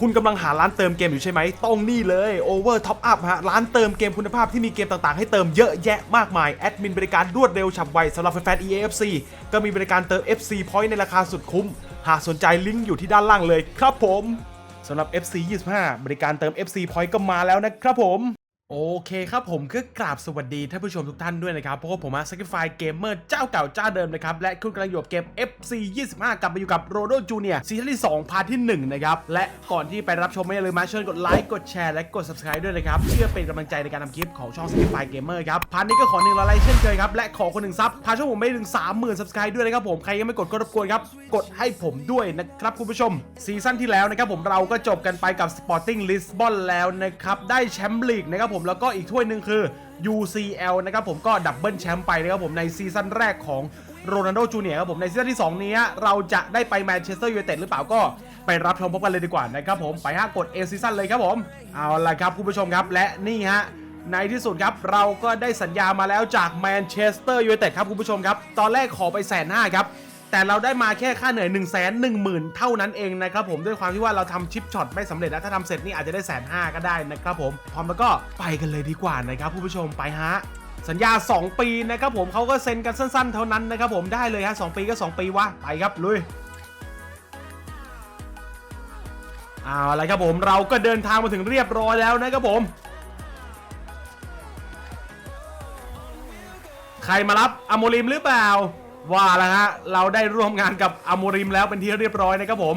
คุณกำลังหาร้านเติมเกมอยู่ใช่ไหมต้องนี่เลย Over Top Up ฮะ ร้านเติมเกมคุณภาพที่มีเกมต่างๆ ให้เติมเยอะแยะมากมาย แอดมินบริการรวดเร็วฉับไวสำหรับแฟนๆ EAFC ก็มีบริการเติม FC Point ในราคาสุดคุ้ม หากสนใจลิงก์อยู่ที่ด้านล่างเลยครับผมสำหรับ FC 25 บริการเติม FC Point ก็มาแล้วนะครับผม โอเคครับผมก็กราบสวัสดีท่านผู้ชมทุกท่านด้วยนะครับ เพราะว่าผมมา Sacrifice Gamer เจ้าเก่าเจ้าเดิมนะครับ และคุณกำลังอยู่กับเกม FC 25 กลับมาอยู่กับ r o d o Junior ซีซั่นที่2พาร์ทที่ 1 นะครับ และก่อนที่ไปรับชมไม่ลืมมาเชิญกดไลค์กดแชร์และกด Subscribe ด้วยนะครับ เพื่อเป็นกำลังใจในการทำคลิปของช่อง Sacrifice Gamer ครับ พาร์ทนี้ก็ขอหนึ่งไลค์เช่นเคยครับ และขอคนหนึ่งซับพาช่องผมไม่ถึง 30,000 Subscribe ด้วยนะครับผมใครยังไม่กดก็รบกวนครับกดให้ผมด้วยนะครับคุณผู้ชมซีซั่นที่แล้วนะครับผมเราก็จบกันไปกับ Sporting Lisbon แล้วนะครับได้แชมป์ลีกนะครับผมแล้วก็อีกถ้วยหนึ่งคือ UCL นะครับผมก็ดับเบิลแชมป์ไปนะครับผมในซีซั่นแรกของโรนัลโดจูเนียร์ครับผมในซีซั่นที่ 2 นี้เราจะได้ไปแมนเชสเตอร์ยูไนเต็ดหรือเปล่าก็ไปรับชมพบกันเลยดีกว่านะครับผมไปฮะกดเอซีซั่นเลยครับผม เอาละครับคุณผู้ชมครับและนี่ฮะในที่สุดครับเราก็ได้สัญญามาแล้วจากแมนเชสเตอร์ยูไนเต็ดครับคุณผู้ชมครับ ตอนแรกขอไปแสนห้าครับ แต่เราได้มาแค่ค่าเหนื่อย1นึ่งแสนหนึ่งหมื่นเท่านั้นเองนะครับผมด้วยความที่ว่าเราทำชิปช็อตไม่สำเร็จนะถ้าทำเสร็จนี่อาจจะได้แสนห้าก็ได้นะครับผมพร้อมแล้วก็ไปกันเลยดีกว่านะครับผู้ชมไปฮะสัญญา 2 ปีนะครับผมเขาก็เซ็นกันสั้น ๆ เท่านั้นนะครับผมได้เลยฮะสปีก็ 2 ปีวะไปครับลุยเอาละไรครับผมเราก็เดินทางมาถึงเรียบร้อยแล้วนะครับผม ใครมารับอโมริมหรือเปล่า ว่าแล้วฮะเราได้ร่วมงานกับอโมริมแล้วเป็นที่เรียบร้อยนะครับผม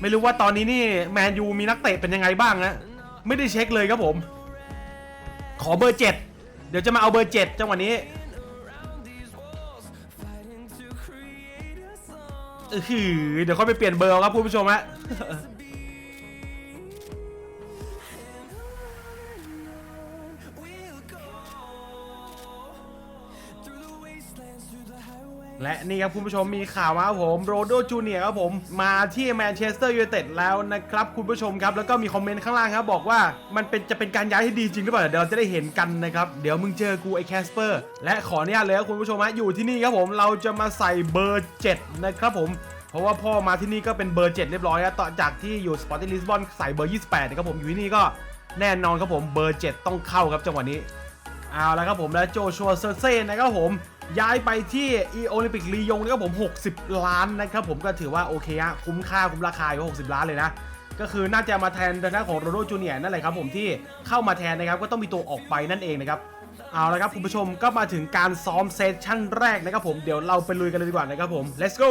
ไม่รู้ว่าตอนนี้นี่แมนยูมีนักเตะเป็นยังไงบ้างนะไม่ได้เช็คเลยครับผม ขอเบอร์เจ็ดเดี๋ยวจะมาเอาเบอร์เจ็ดจังหวะนี้เดี๋ยวค่อยไปเปลี่ยนเบอร์ครับคุณผู้ชมฮะ และนี่ครับคุณผู้ชมมีข่าวมาครับผมโรโดจูเนียครับผมมาที่แมนเชสเตอร์ยูไนเต็ดแล้วนะครับคุณผู้ชมครับแล้วก็มีคอมเมนต์ข้างล่างครับบอกว่ามันเป็นจะเป็นการย้ายที่ดีจริงหรือเปล่าเดี๋ยวเราจะได้เห็นกันนะครับเดี๋ยวมึงเจอกูไอ้แคสเปอร์และขออนุญาตเลยครับคุณผู้ชมฮะอยู่ที่นี่ครับผมเราจะมาใส่เบอร์ 7 นะครับผมเพราะว่าพ่อมาที่นี่ก็เป็นเบอร์ 7 เรียบร้อยแล้วต่อจากที่อยู่สปอร์ติ้งลิสบอนใส่เบอร์ 28นะครับผมอยู่ที่นี่ก็แน่นอนครับผมเบอร์ 7 ต้องเข้าครับจังหวะนี้เอาแล้วครับผมและโจชัวเซอร์เซ่นะครับผม ย้ายไปที่อีโอลิมปิกลียงนะครับผม 60 ล้านนะครับผมก็ถือว่าโอเคฮะคุ้มค่าคุ้มราคาอยู่60 ล้านเลยนะ ก็คือน่าจะมาแทนทางด้านของโรโดจูเนียร์นั่นแหละครับผมที่เข้ามาแทนนะครับก็ต้องมีตัวออกไปนั่นเองนะครับเอาละครับคุณผู้ชมก็มาถึงการซ้อมเซสชั่นแรกนะครับผมเดี๋ยวเราไปลุยกันเลยดีกว่านะครับผม let's go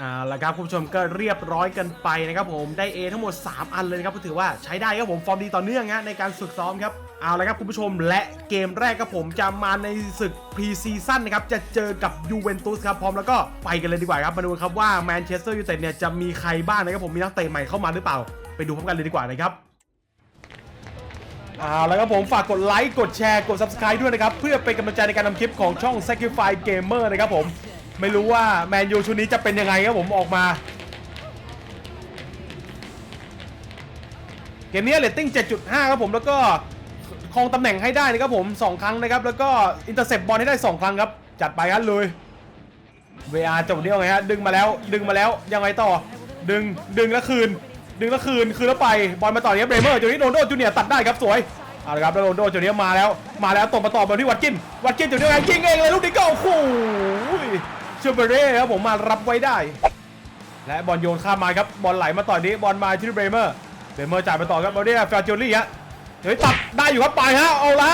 อ่าแล้วครับคุณผู้ชมก็เรียบร้อยกันไปนะครับผมได้ A ทั้งหมด 3 อันเลยนะครับถือว่าใช้ได้ครับผมฟอร์มดีต่อเนื่องนะในการฝึกซ้อมครับเอาละครับคุณผู้ชมและเกมแรกครับผมจะมาในศึกพรีซีซั่นนะครับจะเจอกับยูเวนตุสครับพร้อมแล้วก็ไปกันเลยดีกว่าครับมาดูครับว่าแมนเชสเตอร์ยูไนเต็ดเนี่ยจะมีใครบ้างนะครับผมมีนักเตะใหม่เข้ามาหรือเปล่า ไปดูพร้อมกันเลยดีกว่านะครับ เอาแล้วครับผมฝากกดไลค์ กดแชร์ กด Subscribe ด้วยนะครับ เพื่อเป็นกำลังใจในการทำคลิปของช่อง Sacrifice Gamer นะครับผม ไม่รู้ว่าแมนยูชุดนี้จะเป็นยังไงครับผมออกมา เกมนี้เรตติ้ง 7.5 ครับผมแล้วก็ครองตำแหน่งให้ได้นะครับผม 2 ครั้งนะครับ แล้วก็อินเตอร์เซปบอลให้ได้ 2 ครั้งครับ จัดไปครับเลย VR จบเดียวไงฮะดึงมาแล้วดึงมาแล้วยังไงต่อ ดึงดึงแล้วคืน ดึงแล้วคืนคืนแล้วไปบอลมาต่อที่เบรเมอร์จูนี้โรนโดจูเนียร์ตัดได้ครับสวยเอาละครับแล้วโรนโดจูเนียมาแล้วมาแล้วตบมาต่อบอลที่วัดกินวัดกินจูเนียไงยิงเองเลยลูกนี้ก็โอ้โหเชอร์เบเร่ครับผมมารับไว้ได้ และบอลโยนข้ามมาครับบอลไหลมาต่อนี้บอลมาที่เบรเมอร์เบรเมอร์จ่ายมาต่อครับบอลเนี่ยฟาจิโอลี่ฮะเฮ้ยตัดได้อยู่ครับไปฮะเอาละ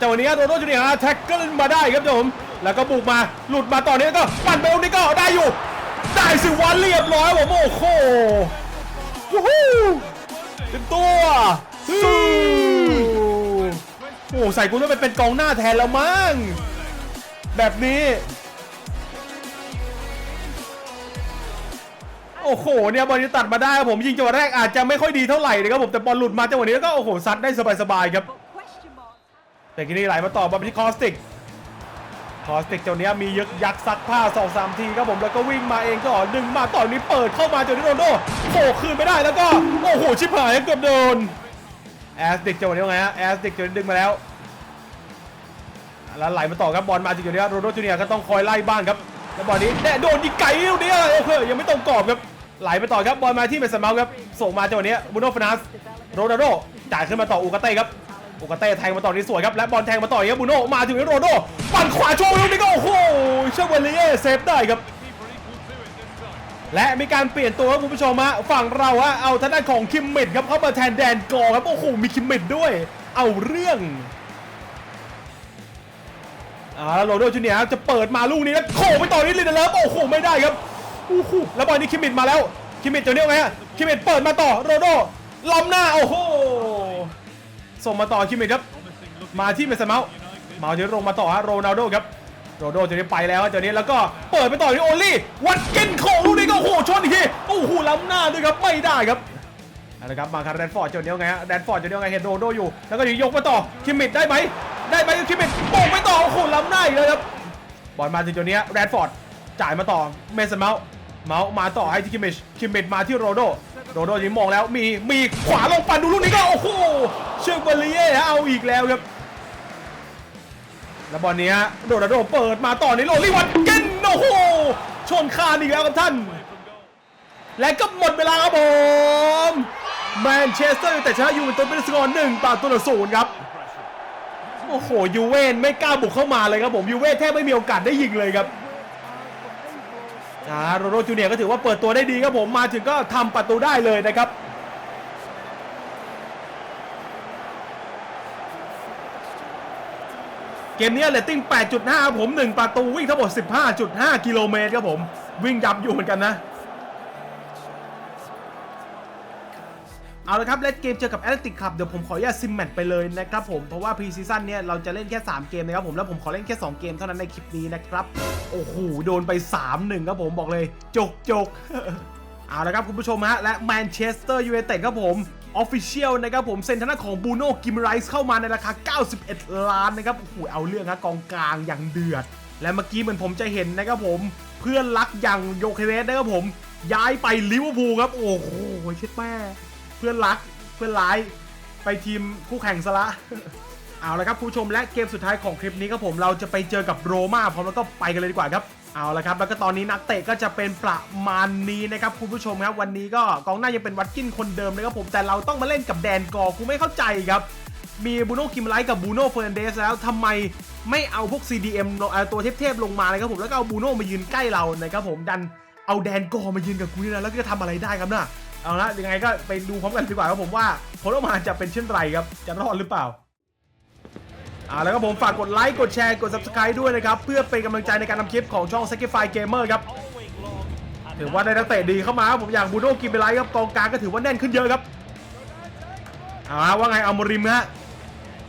จังหวะนี้โรนโดจูเนียร์แท็กเกิลมาได้ครับผมแล้วก็บุกมาหลุดมาต่อเนี้ก็ปั่นไปตรงนี้ก็ได้อยู่ ได้สิวันเรียบร้อยผมโอ้โห วู้ฮู้เป็นตัวสู้โอ้ใส่กูต้องไปเป็นกองหน้าแทนแล้วมั้งแบบนี้ โอ้โหเนี่ยบอลนี้ตัดมาได้ครับผมยิงจังหวะแรกอาจจะไม่ค่อยดีเท่าไหร่นะครับผมแต่บอลหลุดมาจังหวะนี้แล้วก็โอ้โหซัดได้สบายๆครับแต่ทีนี้ไหลมาต่อบอลไปที่คอสติก คอสติกเจ้าเนี้ยมียึกยักซักผ้าสองสามทีครับผมแล้วก็วิ่งมาเองก็ดึงมาต่อนนี้เปิดเข้ามาเจอที่โรนโดโผล่คืนไม่ได้แล้วก็โอ้โหชิบหายเกือบโดนแอสติกเจ้าเนี้ยว่าไงฮะแอสติกเจ้านี้ดึงมาแล้วแล้วไหลมาต่อครับบอลมาถึงเจ้าเนี้ยโรนโดจูเนียร์ก็ต้องคอยไล่บ้างครับแล้วบอลนี้แน่โดนยิงไกลลูกนี้โอเคยังไม่ตรงกรอบครับไหลไปต่อครับบอลมาที่เมสันเมาส์ครับส่งมาจังหวะนี้บูโนฟนัสโรนัลโดจ่ายขึ้นมาต่ออูกาเต้ครับ โอกาเต้แทงมาต่อนี้สวยครับ และบอลแทงมาต่ออย่างนี้ครับบูโน่มาถึงโรโดปั่นขวาโชว์ลูกนี้ก็โอ้โหเชเวลีเย่เซฟได้ครับ และมีการเปลี่ยนตัวครับคุณผู้ชมฮะฝั่งเราฮะเอาทางด้านของคิมมิดครับเข้ามาแทนแดนกอครับโอ้โหมีคิมมิดด้วย เอาเรื่องอ่าโรโดจูเนียจะเปิดมาลูกนี้แล้วโขไปต่อนี้ลินเดเลฟโอ้โหไม่ได้ครับโอ้โหแล้วบอลนี้คิมมิดมาแล้วคิมมิดตัวนี้ว่าไงฮะคิมมิดเปิดมาต่อโรโดล้อมหน้าโอ้โห ส่งมาต่อคิมมิดครับ มาที่เมสเมาส์เมาส์จะลงมาต่อฮะโรนัลโดครับโรนัลโดจะได้ไปแล้วเจ้านี้แล้วก็เปิดไปต่อที่โอลี่วัดเกินของลูกนี้ก็โอ้โหชนอีกทีโอ้โหล้ำหน้าด้วยครับไม่ได้ครับเอาละครับมาครับแดนฟอร์ดเจ้าเนี้ยไงฮะแดนฟอร์ดเจ้าเนี้ยไงเห็นโรนัลโดอยู่แล้วก็ยกมาต่อคิมมิดได้ไหมได้ไหมคิมมิดโป่งไปต่อโอ้โหล้ำหน้าอีกเลยครับบอลมาถึงเจ้าเนี้ยแดนฟอร์ดจ่ายมาต่อเมสเมาส์เมาส์มาต่อให้ที่คิมมิชคิมมิดมาที่โรนัลโดโรนัลโดยิงมองแล้วมีมีขวาลงปันดูลูกนี้ก็โอ้โห เชฟเบอร์เลียเอาอีกแล้วครับ แล้วบอลนี้โดนาโดเปิดมาต่อในโรลลี่วันเกนโอ้โหชนคานอีกแล้วครับท่าน และก็หมดเวลาครับผมแมนเชสเตอร์แต่ชนะยูเวนตุสเป็นสกอร์หนึ่งประตูต่อศูนย์ครับโอ้โหยูเวนไม่กล้าบุกเข้ามาเลยครับผมยูเวนแทบไม่มีโอกาสได้ยิงเลยครับอ่าโรโรจูเนียก็ถือว่าเปิดตัวได้ดีครับผมมาถึงก็ทำประตูได้เลยนะครับ เกมนี้เรตติ้ง 8.5 ผม 1 ประตูวิ่งทั้งหมด 15.5 กิโลเมตรครับผม วิ่งยับอยู่เหมือนกันนะ เอาละครับเลดเกมเจอกับแอตเลติกครับเดี๋ยวผมขออนุญาตซิมแมตไปเลยนะครับผม เพราะว่าพรีซีซั่นเนี่ยเราจะเล่นแค่ 3 เกมนะครับผม แล้วผมขอเล่นแค่ 2 เกมเท่านั้นในคลิปนี้นะครับ โอ้โห โดนไป 3-1 ครับผมบอกเลย จกจกเอาละครับคุณผู้ชมฮะและแมนเชสเตอร์ยูไนเต็ดครับผม ออฟฟิเชียลนะครับผมเซ็นทางด้าของบูโน่กิมไรส์เข้ามาในราคา 91 ล้านนะครับโอ้โหเอาเรื่องฮะกองกลางอย่างเดือด และเมื่อกี้เหมือนผมจะเห็นนะครับผมเพื่อนรักอย่างโยเคเรสนะครับผมย้ายไปลิเวอร์พูลครับ โอ้โหเชิดแม่เพื่อนรักเพื่อนร้ายไปทีมคู่แข่งซะละเอาละครับผู้ชมและเกมสุดท้ายของคลิปนี้ครับผมเราจะไปเจอกับโรม่าพร้อมแล้วก็ไปกันเลยดีกว่าครับ เอาละครับแล้วก็ตอนนี้นักเตะก็จะเป็นประมาณนี้นะครับคุณผู้ชมครับวันนี้ก็กองหน้ายังเป็นวัดกินคนเดิมนะครับผมแต่เราต้องมาเล่นกับแดนกอกูไม่เข้าใจครับ มีบูโน่คิมไลท์กับบูโน่เฟอร์นันเดสแล้วทำไมไม่เอาพวก CDM ลงเอาตัวเทพๆลงมานะครับผมแล้วก็เอาบูโน่มายืนใกล้เรานะครับผมดันเอาแดนกอมายืนกับกูนี่นะแล้วก็จะทำอะไรได้ครับน่ะเอาละยังไงก็ไปดูพร้อมกันดีกว่าครับผมว่าผลออกมาจะเป็นเช่นไรครับจะรอดหรือเปล่า อ่าแล้วก็ผมฝากกดไลค์ กดแชร์ กด subscribe ด้วยนะครับ เพื่อเป็นกำลังใจในการทำคลิปของช่อง Sacrifice Gamer ครับ ถือว่าได้นักเตะดีเข้ามาครับผมอย่างบูโน่กินไปไลท์ครับกองกลางก็ถือว่าแน่นขึ้นเยอะครับเอาละว่าไงเอามาริมฮะ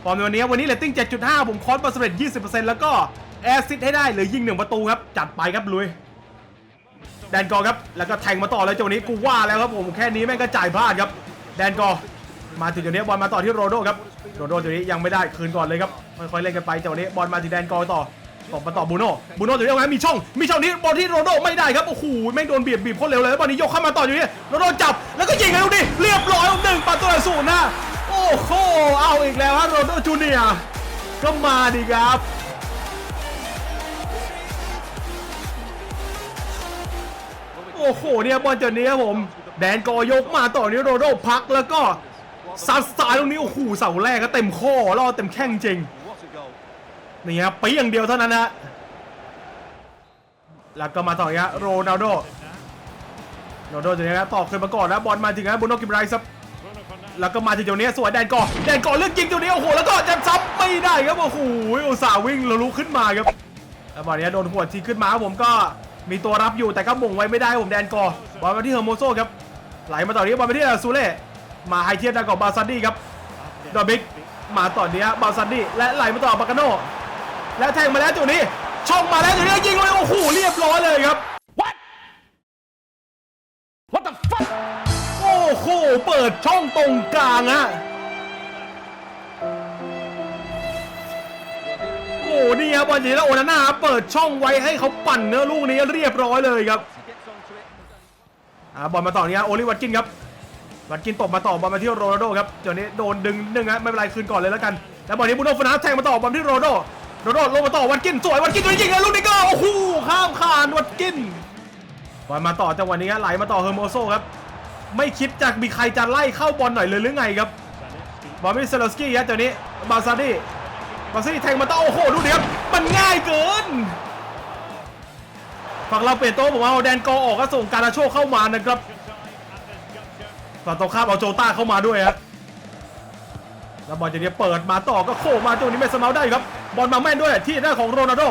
ฟอร์มในวันนี้วันนี้เรตติ้ง 7.5 ผมคอสบอลสำเร็จ20%แล้วก็แอสซิสต์ให้ได้เหลือยิงหนึ่งประตูครับ จัดไปครับลุยแดนกอร์ครับแล้วก็แทงมาต่อเลยจังหวะนี้กูว่าแล้วครับผมแค่นี้แม่งก็จ่ายพลาดครับแดนกอร์ มาถึงจังนี้บอลมาต่อที่โรโดครับโรโดจังนี้ยังไม่ได้คืนก่อนเลยครับค่อยๆเล่นกันไปจังหวะนี้บอลมาที่แดนกอต่อต่อมาต่อบูโน่บูโน่จังนี้เอาไงมีช่องมีช่องนี้บอลที่โรโดไม่ได้ครับโอ้โหแม่งโดนเบียดบีบโคตรเร็วเลยแล้วบอลนี้ยกเข้ามาต่ออยู่นี่โรโดจับแล้วก็ยิงให้ลูกนี้เรียบร้อยหนึ่งประตูต่อศูนย์นะโอ้โหเอาอีกแล้วฮะโรโดจูเนียก็มาดีครับโอ้โหเนี่ยบอลจุดนี้ครับผมแดนกอยกมาต่อนี้โรโดพักแล้วก็ ซัดสายตรงนี้โอ้โหเสาแรกก็เต็มข้อล่อเต็มแข้งจริงนี่ครับปีอย่างเดียวเท่านั้นนะแล้วก็มาต่ออีกฮะโรนัลโดโรนัลโดจุดนี้ครับต่อขึ้นมาก่อนแล้วบอลมาถึงนะบุนโนกิมไรส์ครับแล้วก็มาถึงตรงนี้สวยแดนกอแดนกอเลือกยิงตรงนี้โอ้โหแล้วก็จะซ้ำไม่ได้ครับโอ้โหอุตส่าห์วิ่งแล้วลุกขึ้นมาครับแล้วบอลเนี้ยโดนหัวทีขึ้นมาครับผมก็มีตัวรับอยู่แต่ก็บ่งไว้ไม่ได้ผมแดนกอบอลมาที่เฮอร์โมโซครับไหลมาต่อนี้บอลมาที่อาซูเล่ มาไฮเทียนดากอบบาซันดี้ครับดอบิกมาต่อเนี้ยบาซันดี้และไหลมาต่อบากาโนและแทงมาแล้วจุดนี้ช่องมาแล้วจุดนี้ยิงเลยโอ้โหเรียบร้อยเลยครับ What? What the fuck? โอ้โหเปิดช่องตรงกลางอะโอ้นี่ครับบอลจีแล้วโอนาน่าเปิดช่องไว้ให้เขาปั่นเนื้อะลูกนี้เรียบร้อยเลยครับอ่าบอลมาต่อเนี้ยโอลิวัตกินครับ วัตกินตบมาต่อบอลมาที่โรนัลโดครับเดี๋ยวนี้โดนดึงนึงฮะไม่เป็นไรคืนก่อนเลยแล้วกัน แล้วบอลนี้บูโนฟนาแทงมาต่อบอลที่โรนัลโดโรนัลโดลงมาต่อวัตกินสวยวัตกินตัวยิงเลยลูกนี้ก็โอ้โหข้ามคานวัตกินบอลมาต่อจังหวะนี้ฮะไหลมาต่อเฮอร์โมโซครับไม่คิดจะมีใครจะไล่เข้าบอลหน่อยเลยหรือไงครับบอลมิเซลสกี้ครับเดี๋ยวนี้บาซาดี้บาซาดี้แทงมาต่อโอ้โหดูดิครับมันง่ายเกินฝั่งเราเปลี่ยนโต๊ะผมว่าเอาแดนกอออกก็ส่งการาโชเข้ามานะครับ ฝั่งตรงข้ามเอาโจต้าเข้ามาด้วยครับแล้วบอลจะเนี้ยเปิดมาต่อก็โค้งมาตัวนี้ไม่สมาได้ครับ บอลมาแม่นด้วยที่หน้าของโรนัลโด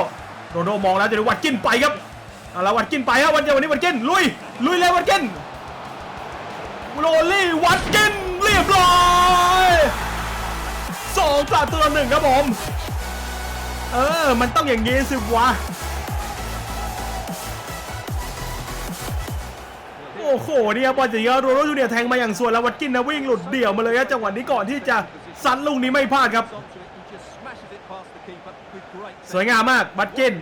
โรนัลโดมองแล้วจะวัดกินไปครับเอาละวัดกินไปครับวันเดียววันนี้วัดกินลุยลุยเลยวัดกินโรลี่วัดกินเรียบร้อยสองประตูต่อหนึ่งครับผม เออ มันต้องอย่างงี้สิวะ โอ้โหเนี่ยบอลจะเยอะโรโรจูเนียแทงมาอย่างสวยแล้ววัดกินนะวิ่งหลุดเดี่ยวมาเลยจังหวะนี้ก่อนที่จะซัดลูกนี้ไม่พลาดครับ สวยงามมากวัดกิน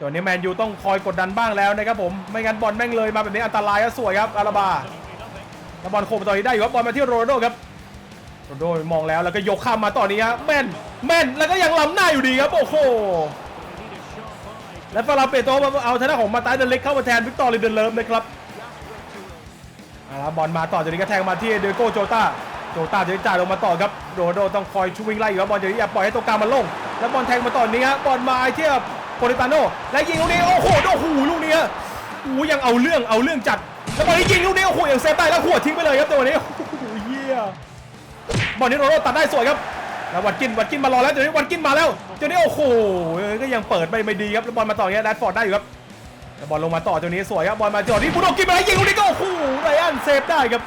ตัวนี้แมนยูต้องคอยกดดันบ้างแล้วนะครับผมไม่งั้นบอลแม่งเลยมาแบบนี้อันตรายก็สวยครับอาราบาแล้วบอลโคมต่อนี้ได้อยู่ครับบอลมาที่โรนัลโดครับโรนัลโดมองแล้วแล้วก็ยกข้ามมาต่อนี้ครับแม่นแม่นแล้วก็ยังล้ำหน้าอยู่ดีครับโอ้โห และฟาราเปโตมาเอาชนะของมาตายเดนเล็กเข้ามาแทนวิกตอร์ลิเดนเลิฟนะครับเอาละบอลมาต่อจากนี้ก็แทงมาที่เดโก้โจตาโจตาจะจ่ายลงมาต่อครับโรโดต้องคอยช่วยวิ่งไล่อยู่ครับบอลจากนี้อย่าปล่อยให้ตรงกลางมันล่งแล้วบอลแทงมาต่อนี้ครับบอลมาเทียบโปลิตาโนและยิงลูกนี้โอ้โหโอ้โหลูกนี้อะโอ้ยังเอาเรื่องเอาเรื่องจัดแล้วบอลนี้ยิงลูกนี้โอ้โหอยังเซฟได้แล้วหัวทิ้งไปเลยครับตัวนี้โอ้โหเยี่ยบอลนี้โรโรตัดได้สวยครับ แล้ววัดกินวัดกินมารอแล้วเดี๋ยวนี้วัดกินมาแล้วเดี๋ยวนี้โอ้โหก็ยังเปิดไม่ไม่ดีครับแล้วบอลมาต่อเนี้ยแรดฟอร์ดได้อยู่ครับบอลลงมาต่อตัวนี้สวยครับบอลมาจ่อที่บุโดกินมาแล้วยิงลูกนี้ก็โอ้โหไรอันเซฟได้ครับ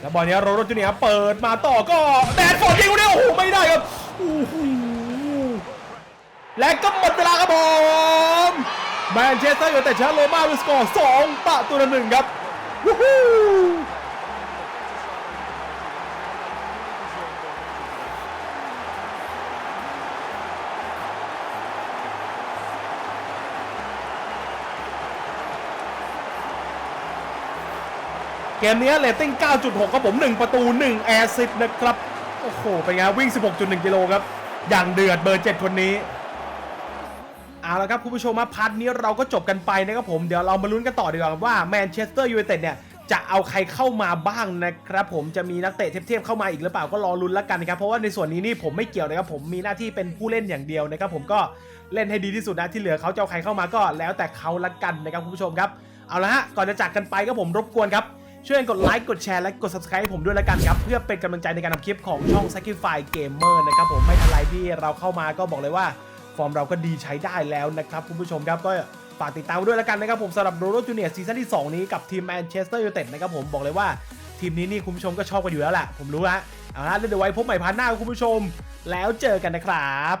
แล้วบอลเนี้ยโรโรจูเนียเปิดมาต่อก็แดนฟอร์ดยิงลูกนี้โอ้โหไม่ได้ครับโอ้โหและก็หมดเวลาครับผมแมนเชสเตอร์ยูไนเต็ดชนะโรม่าด้วยสกอร์2ประตูต่อหนึ่งครับวู้ฮู้ เกมนี้เรตติ้ง 9.6 ครับผม 1 ประตู 1 แอซิดนะครับ โอ้โห เป็นไงวิ่ง 16.1 กิโลครับ อย่างเดือดเบอร์ 7 คนนี้ เอาละครับ คุณผู้ชมมาพัดนี้เราก็จบกันไปนะครับผม เดี๋ยวเรามาลุ้นกันต่อดีกว่าว่าแมนเชสเตอร์ยูไนเต็ดเนี่ย จะเอาใครเข้ามาบ้างนะครับผมจะมีนักเตะเทพๆเข้ามาอีกหรือเปล่าก็รอลุ้นแล้วกันครับเพราะว่าในส่วนนี้นี่ผมไม่เกี่ยวนะครับผมมีหน้าที่เป็นผู้เล่นอย่างเดียวนะครับผมก็เล่นให้ดีที่สุดนะที่เหลือเขาจะเอาใครเข้ามาก็แล้วแต่เขาละกันนะครับคุณผู้ชมครับเอาละฮะก่อนจะจากกันไปก็ผมรบกวนครับ ช่วยกดไลค์กดแชร์และกด subscribe ให้ผมด้วยละกันครับ เพื่อเป็นกำลังใจในการทำคลิปของช่อง Sacrifice Gamer นะครับผมไม่ทันไรที่เราเข้ามาก็บอกเลยว่า ฟอร์มเราก็ดีใช้ได้แล้วนะครับคุณผู้ชมครับก็ฝากติดตามด้วยแล้วกันนะครับผมสำหรับโรโรจูเนียร์ซีซั่นที่ 2 นี้กับทีมแมนเชสเตอร์ยูไนเต็ดนะครับผมบอกเลยว่าทีมนี้นี่คุณผู้ชมก็ชอบกันอยู่แล้วแหละผมรู้ฮะเอาละเดี๋ยวไว้พบใหม่พาร์ทหน้าคุณผู้ชม แล้วเจอกันนะครับ